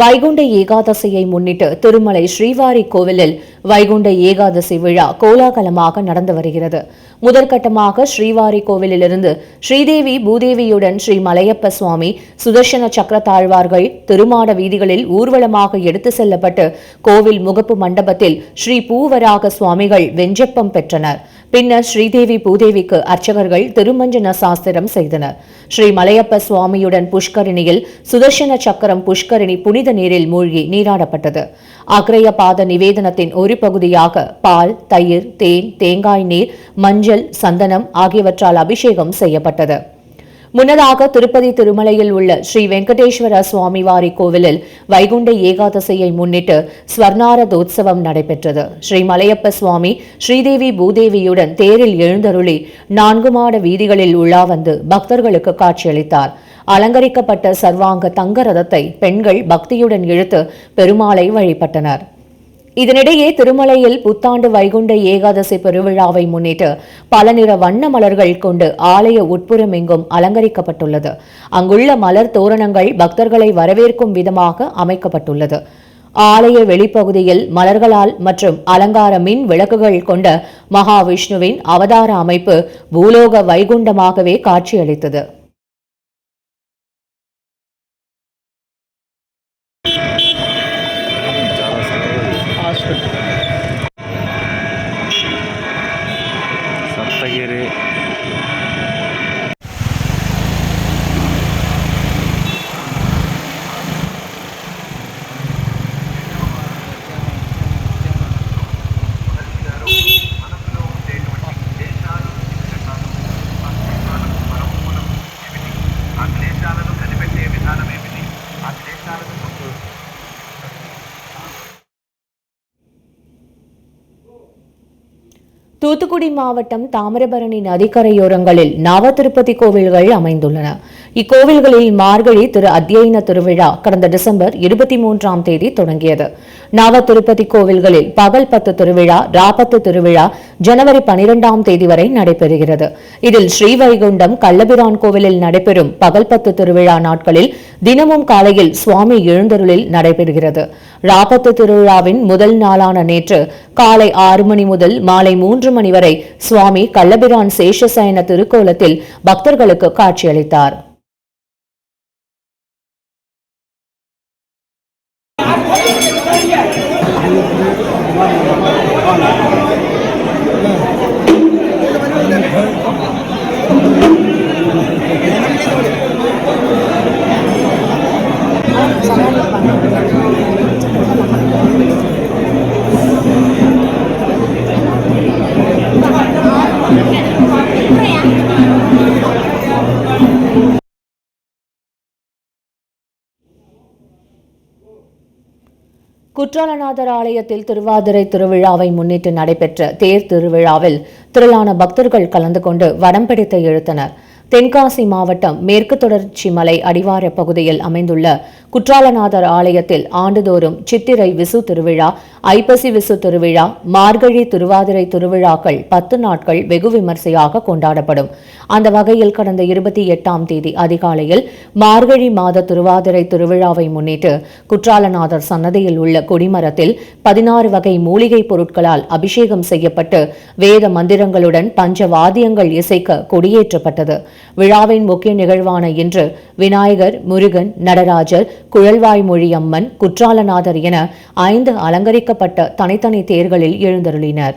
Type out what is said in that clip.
வைகுண்ட ஏகாதசியை முன்னிட்டு திருமலை ஸ்ரீவாரி கோவிலில் வைகுண்ட ஏகாதசி விழா கோலாகலமாக நடந்து வருகிறது. முதற்கட்டமாக ஸ்ரீவாரி கோவிலிலிருந்து ஸ்ரீதேவி பூதேவியுடன் ஸ்ரீ மலையப்ப சுவாமி சுதர்சன சக்கர தாழ்வார்கள் திருமாட வீதிகளில் ஊர்வலமாக எடுத்து செல்லப்பட்டு கோவில் முகப்பு மண்டபத்தில் ஸ்ரீ பூவராக சுவாமிகள் வெஞ்சப்பம் பெற்றனர். பின்னர் ஸ்ரீதேவி பூதேவிக்கு அர்ச்சகர்கள் திருமஞ்சன சாஸ்திரம் செய்தனர். ஸ்ரீ மலையப்ப சுவாமியுடன் புஷ்கரிணியில் சுதர்சன சக்கரம் புஷ்கரிணி புனித நீரில் மூழ்கி நீராடப்பட்டது. அக்ரய பாத நிவேதனத்தின் ஒரு பகுதியாக பால் தயிர் தேன் தேங்காய் நீர் மஞ்சள் சந்தனம் ஆகியவற்றால் அபிஷேகம் செய்யப்பட்டது. முன்னதாக திருப்பதி திருமலையில் உள்ள ஸ்ரீ வெங்கடேஸ்வர சுவாமிவாரி கோவிலில் வைகுண்ட ஏகாதசியை முன்னிட்டு ஸ்வர்ணாரதோத்சவம் நடைபெற்றது. ஸ்ரீ மலையப்ப சுவாமி ஸ்ரீதேவி பூதேவியுடன் தேரில் எழுந்தருளி நான்கு மாட வீதிகளில் உலா வந்து பக்தர்களுக்கு காட்சியளித்தார். அலங்கரிக்கப்பட்ட சர்வாங்க தங்க ரதத்தை பெண்கள் பக்தியுடன் இழுத்து பெருமாளை வழிபட்டனர். இதனிடையே திருமலையில் புத்தாண்டு வைகுண்ட ஏகாதசி பெருவிழாவை முன்னிட்டு பல நிற வண்ண மலர்கள் கொண்டு ஆலய உட்புறம் எங்கும் அலங்கரிக்கப்பட்டுள்ளது. அங்குள்ள மலர் தோரணங்கள் பக்தர்களை வரவேற்கும் விதமாக அமைக்கப்பட்டுள்ளது. ஆலய வெளிப்பகுதியில் மலர்களால் மற்றும் அலங்கார மின் விளக்குகள் கொண்ட மகாவிஷ்ணுவின் அவதார அமைப்பு பூலோக வைகுண்டமாகவே காட்சியளித்தது. தூத்துக்குடி மாவட்டம் தாமிரபரணி நதிக்கரையோரங்களில் நவ திருப்பதி கோவில்கள் அமைந்துள்ளன. இக்கோவில்களில் மார்கழி திரு அத்தியன திருவிழா கடந்த டிசம்பர் இருபத்தி மூன்றாம் தேதி தொடங்கியது. நவ திருப்பதி கோவில்களில் பகல் பத்து திருவிழா ராபத்து திருவிழா ஜனவரி பனிரெண்டாம் தேதி வரை நடைபெறுகிறது. இதில் ஸ்ரீவைகுண்டம் கள்ளபிரான் கோவிலில் நடைபெறும் பகல் பத்து திருவிழா நாட்களில் தினமும் காலையில் சுவாமி எழுந்தருளில் நடைபெறுகிறது. ராபத்து திருவிழாவின் முதல் நாளான நேற்று காலை ஆறு மணி முதல் மாலை மூன்று மணி வரை சுவாமி கள்ளபிரான் சேஷசயன திருக்கோலத்தில் பக்தர்களுக்கு காட்சியளித்தார். குற்றாலநாதர் ஆலயத்தில் திருவாதிரை திருவிழாவை முன்னிட்டு நடைபெற்ற தேர் திருவிழாவில் திரளான பக்தர்கள் கலந்து கொண்டு வடம் பிடித்து இழுத்தனர். தென்காசி மாவட்டம் மேற்கு தொடர்ச்சி மலை அடிவார பகுதியில் அமைந்துள்ள குற்றாலநாதர் ஆலயத்தில் ஆண்டுதோறும் சித்திரை விசு திருவிழா ஐப்பசி விசு திருவிழா மார்கழி திருவாதிரை திருவிழாக்கள் பத்து நாட்கள் வெகு விமர்சையாக கொண்டாடப்படும். அந்த வகையில் கடந்த இருபத்தி எட்டாம் தேதி அதிகாலையில் மார்கழி மாத திருவாதிரை திருவிழாவை முன்னிட்டு குற்றாலநாதர் சன்னதியில் உள்ள கொடிமரத்தில் பதினாறு வகை மூலிகை பொருட்களால் அபிஷேகம் செய்யப்பட்டு வேத மந்திரங்களுடன் பஞ்ச வாத்தியங்கள் இசைக்க கொடியேற்றப்பட்டது. விழாவின் முக்கிய நிகழ்வான இன்று விநாயகர் முருகன் நடராஜர் குழல்வாய்மொழி அம்மன் குற்றாலநாதர் என ஐந்து அலங்கரிக்கப்பட்ட தனித்தனி தேர்களில் எழுந்தருளினர்.